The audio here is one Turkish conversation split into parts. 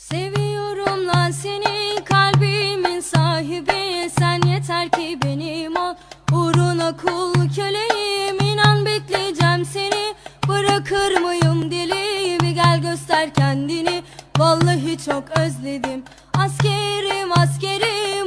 Seviyorum lan seni kalbimin sahibi. Sen yeter ki benim ol. Uğruna kul köleyim inan bekleyeceğim seni. Bırakır mıyım bir gel göster kendini. Vallahi çok özledim. Askerim askerim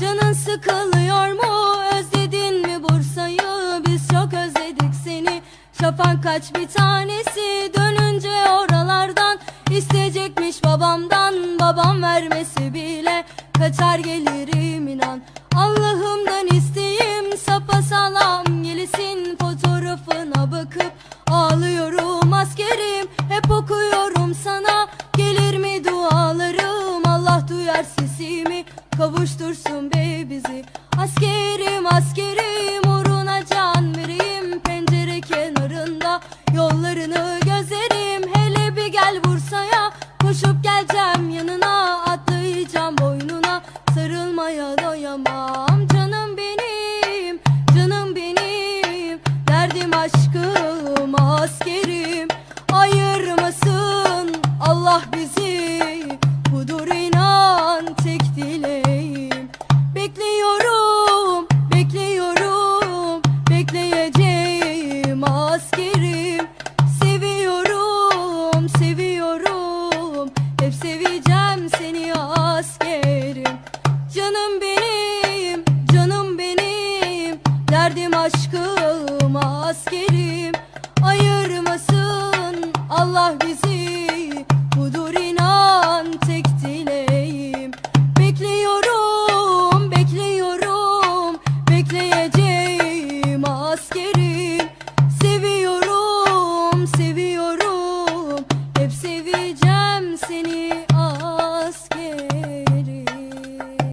Canın sıkılıyor mu? Özledin mi Bursa'yı? Biz çok özledik seni. Şafak kaç bir tanesi? Dönünce oralardan isteyecekmiş babamdan. Babam vermesi bile kaçar gelirim inan. Allah'ımdan isteyim sapasağlam gelisin. Fotoğrafına bakıp Ağlıyorum askerim. Hep okuyorum sana Gelir mi dualarım? Allah duyar sesimi Kavuştursun bizi. Askerim askerim uğruna can vereyim. Pencere kenarında yollarını gözlerim. Hele bir gel Bursa'ya. Koşup geleceğim yanına. Atlayacağım boynuna. Sarılmaya doyamam. Canım benim canım benim. Derdim aşkım askerim. Ayırmasın. Allah bizi Canım benim, canım benim. Derdim aşkım askerim. Ayırmasın Allah bizi. Budur inan tek dileğim. Bekliyorum, bekliyorum. Bekleyeceğim askerim. Seviyorum, seviyorum. Hep seveceğim seni.